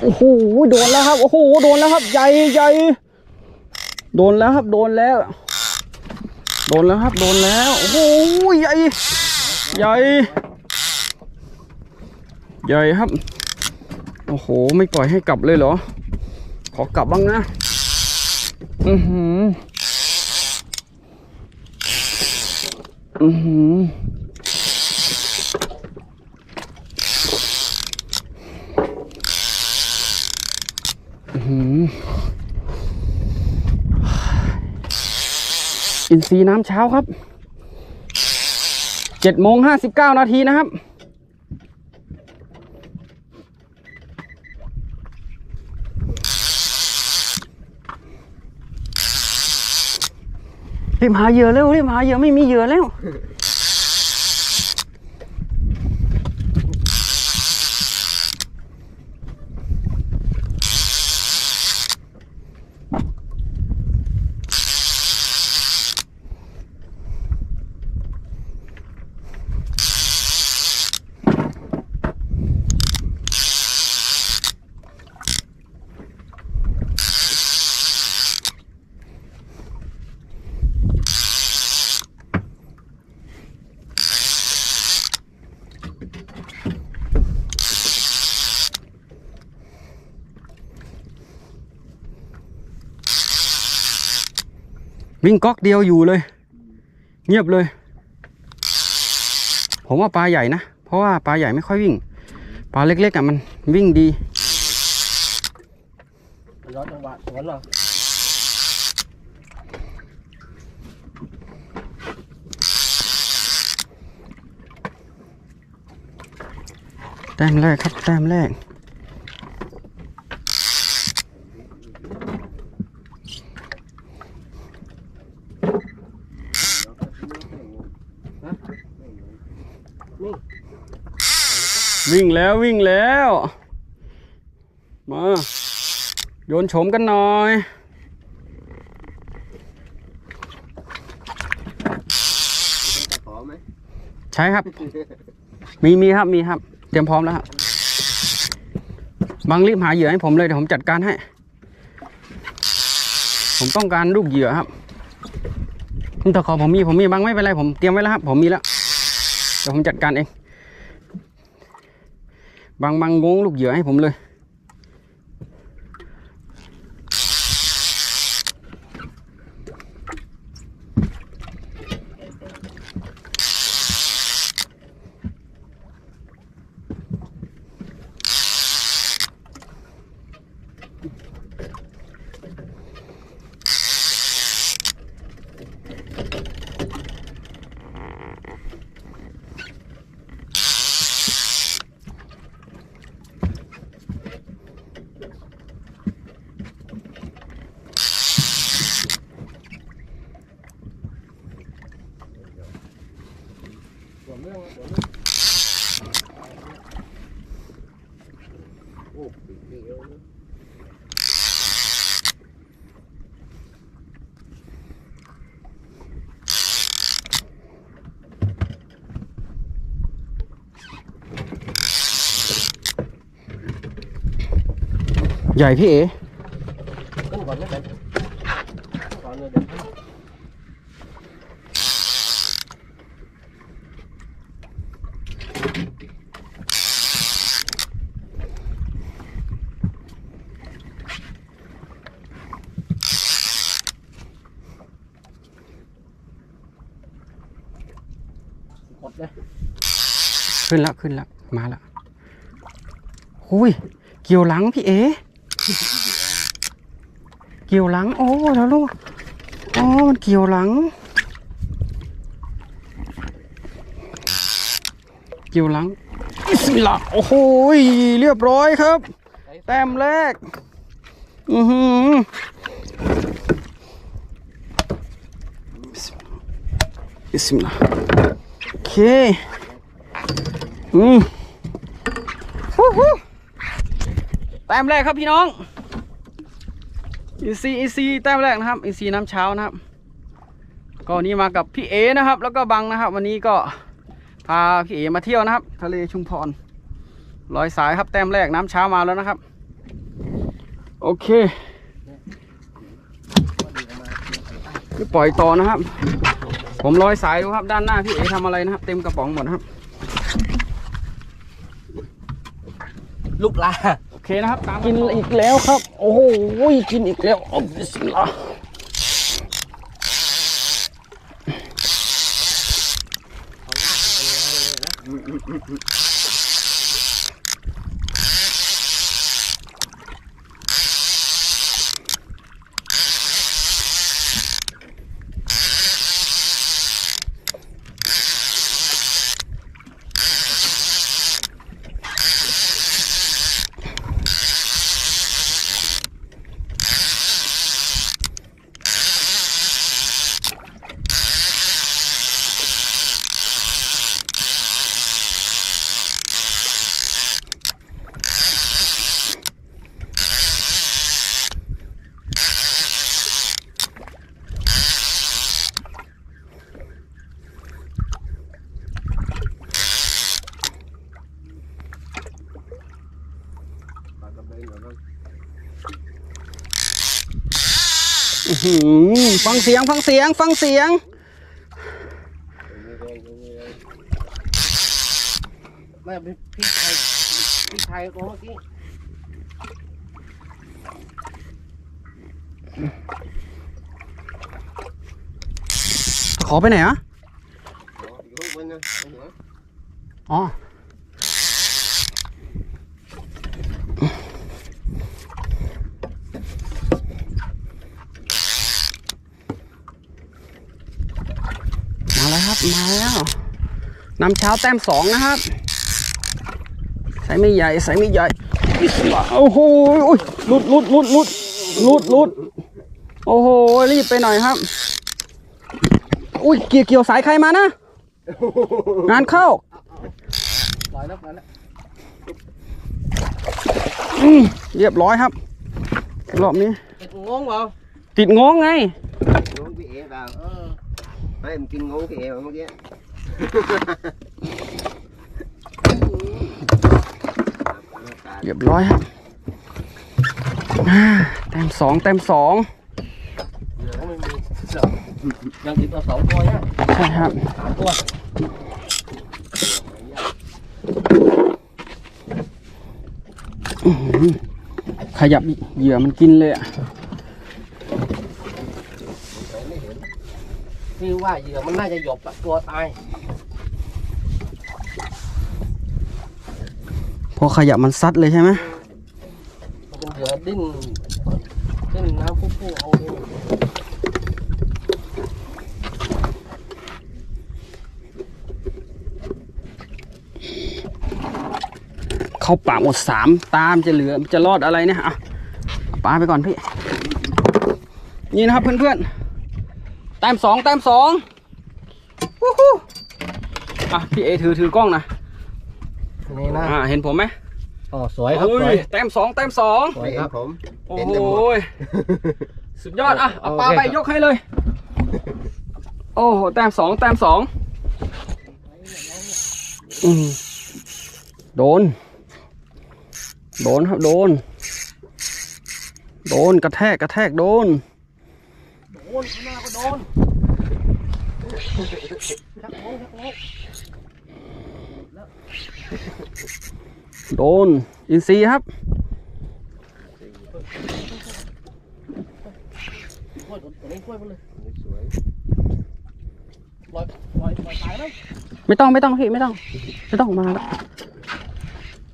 โอ้โหโดนแล้วครับโอ้โหโดนแล้วครับใหญ่ใหญ่โดนแล้วครับโดนแล้ว โดนแล้วครับโดนแล้วโอ้โหใหญ่ใหญ่ใหญ่ครับ โอ้โห ไม่ปล่อยให้กลับเลยเหรอ ขอกลับบ้างนะ อือหือ อือหือ อินทรีน้ำเช้าครับเจ็ดโมงห้าสิบเก้านาทีนะครับ รีบหาเหยื่อเร็วรีบหาเหยื่อไม่มีเหยื่อแล้ว วิ่งก๊อกเดียวอยู่เลย เงียบเลย ผมว่าปลาใหญ่นะ เพราะว่าปลาใหญ่ไม่ค่อยวิ่ง ปลาเล็กๆอะมันวิ่งดีย้อนจังหวะสวนเหรอแต้มแรกครับแต้มแรก วิ่งแล้ววิ่งแล้ว มาโยนโฉมกันหน่อยใช่ครับ มีมีครับมีครับ เตรียมพร้อมแล้วครับบางรีบหาเหยื่อให้ผมเลยเดี๋ยวผมจัดการให้ ผมต้องการลูกเหยื่อครับคุณตะขอผมมีผมมีบางไม่เป็นไรผมเตรียมไว้แล้วครับ ผมมีแล้วเดี๋ยวผมจัดการเอง บางบางงงลูกเหยื่อให้ผมเลย สวนเรื่องสวนเรื่องโอ้ปีกนี่เยอะนะ ใหญ่พี่เอขึ้นก่อนนะเด็กก่อนเลยเด็กกดเลยขึ้นแล้วขึ้นแล้วมาแล้วหุยเกี่ยวหลังพี่เอ เกี่ยวหลัง โอ้แล้วลูกอ๋อมันเกี่ยวหลัง เกี่ยวหลังอิสมิลลาห์โอ้โหยเรียบร้อยครับ แต้มแรก อือหือบิสมิลลาห์โอเค อืมฮู้ฮู้ แต้มแรกครับพี่น้องอีซีอีซีแต้มแรกนะครับอีซีน้ำเช้านะครับ ก็นี้มากับพี่เอนะครับ แล้วก็บังนะครับ วันนี้ก็พาพี่เอมาเที่ยวนะครับ ทะเลชุมพรลอยสายครับแต้มแรกน้ำเช้ามาแล้วนะครับ โอเคนี่ปล่อยต่อนะครับ ผมร้อยสายดูครับ ด้านหน้าพี่เอทำอะไรนะครับ เต็มกระป๋องหมดครับ ลูกลา เคนะครับตามกินอีกแล้วครับ โอ้โหกินอีกแล้วอัลบิสมิลลาห์อื้อ ฟังเสียงฟังเสียงฟังเสียง ไม่พี่พี่ชายพี่ชายตัวเมื่อกี้ขอไปไหนอะอยู่ข้างบนนะหัวอ๋อ มาแล้วครับมาแล้วนำเช้าแต้มสองนะครับใส่ไม่ใหญ่ใส่ไม่ใหญ่บิสมิลลาห์โอ้โหอุ้ยหลุดหลุดหลุดหลุดหลุดหลุดโอ้โหรีบไปหน่อยครับ อุ้ยเกี่ยวเกี่ยวสายใครมานะ งานเข้าปล่อยแล้วปล่อยแล้วอืมเรียบร้อยครับรอบนี้เอ็ดงงเปล่าติดงงไงงงพี่เอ๋เปล่าเออ ให้มันกินงงพี่เอ๋เมื่อกี้เรียบร้อยครับแต้มสองแต้มสองยังติดเอาสองตัวเนี่ยใช่ครับสามตัวขยับเหยื่อมันกินเลยอะ พี่ว่าเหยื่อมันน่าจะหยบอะตัวตาย พอขยับมันซัดเลยใช่ไหมมันเป็นเหยื่อดิ้นดิ้นน้ำพุ่งๆเอาเลยเข้าปากหมดสามตามจะเหลือจะรอดอะไรเนี่ยอะเอาปลาไปก่อนพี่ นี่นะครับเพื่อนๆ แต้มสองแต้มสองวู้ฮู้อะพี่เอถือถือกล้องนะนี่นะอ่าเห็นผมไหมอ๋อสวยครับโอ้สวยแต้มสองแต้มสองสวยครับผมโอ้เห็นโหแต่หมดสุดยอดอะเอาปลาโอเคไปครับยกให้เลย โอ้โหแต้มสองแต้มสองอืมโดน โดนครับโดน โดนกระแทกกระแทกโดน โดนข้างหน้าก็โดนชักโง่ชักโง่โดน อินซีครับกล้วยตัวนี้กล้วยมันเลยสวยลอยลอยลอยตายไมไม่ต้องไม่ต้องพี่ไม่ต้อง ไม่ต้องมาแล้ว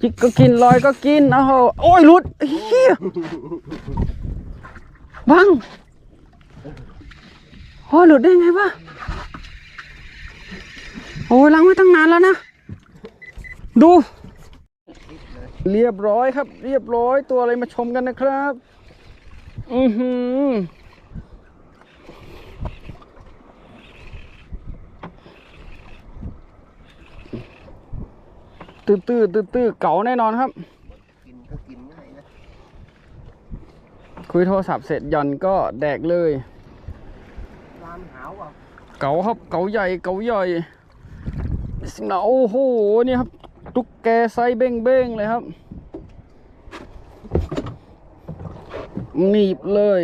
จิกก็กินลอยก็กินโอ้โหโอ้ยหลุดเฮียบัง โอ้หลุดได้ไงวะโอ้ล้างไว้ตั้งนานแล้วนะ ดู เรียบร้อยครับ เรียบร้อยตัวอะไรมาชมกันนะครับ อือหือตื้อตื้อตื้อตื้อเก๋าแน่นอนครับ คุยโทรศัพท์เสร็จย่อนก็แดกเลยาวอะเก๋าครับเก๋าใหญ่เก๋าใหญ่บิสมิลลาโอ้โหนี่ครับตุ๊กแกไซส์เบ้งเบ้งเลยครับหนีบเลย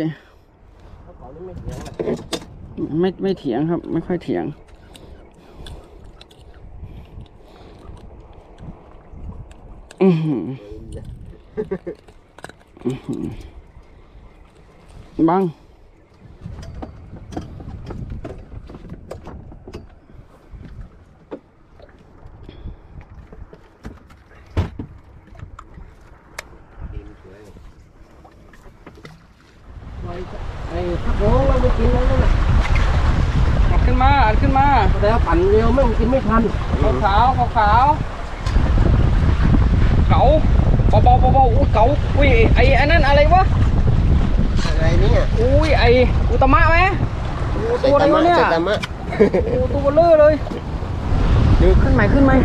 ไม่ไม่เถียงครับ ไม่ค่อยเถียงอือหือบัง ไอ้พักน้องเราไม่กินแล้วนะ อัดขึ้นมาอัดขึ้นมา แต่ว่าปั่นเร็วไม่งกินไม่ทันขาวขาวขาวขาวเก๋าเบาเบาเบาเบาอุ้ยเก๋าอุ้ยไอ้ไอันนั้นอะไรวะอะไรเนี่ยอุ้ยไอ้อุตมะไหมโอ้ตัวอะไรวะเนี่ยไซตามะโอ้ตัวเบลเลอร์เลยเดี๋ยวขึ้นใหม่ขึ้นใหม่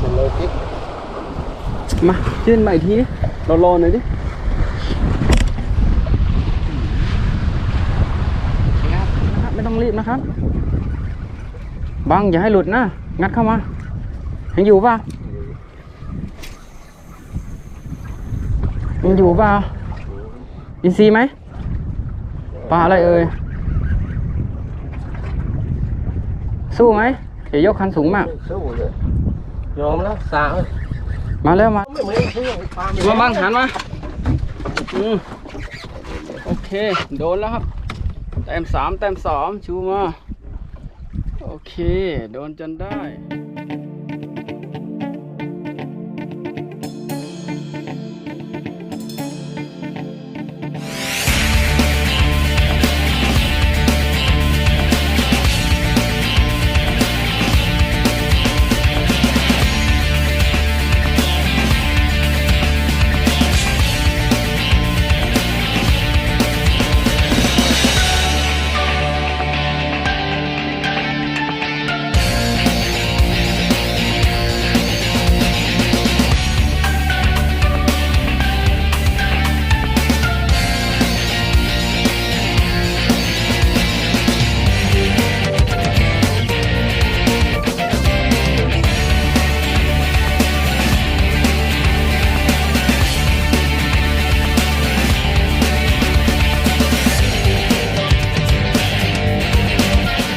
สโลว์พิกมาขึ้นใหม่ทีรอรอหน่อยดินะครับไม่ต้องรีบนะครับ บังอย่าให้หลุดนะ งัดเข้ามายังอยู่ป่ะยังอยู่ป่ะอินซีไหมปลาอะไรเอ่ย สู้ไหมเดี๋ยวยกคันสูงมาก สู้เลยยอมแล้วสาวมาแล้วมามาไม่มาบังหันมาอืมโอเค โดนแล้วครับ แต้มสามแต้มสองชูมา โอเค โดนจนได้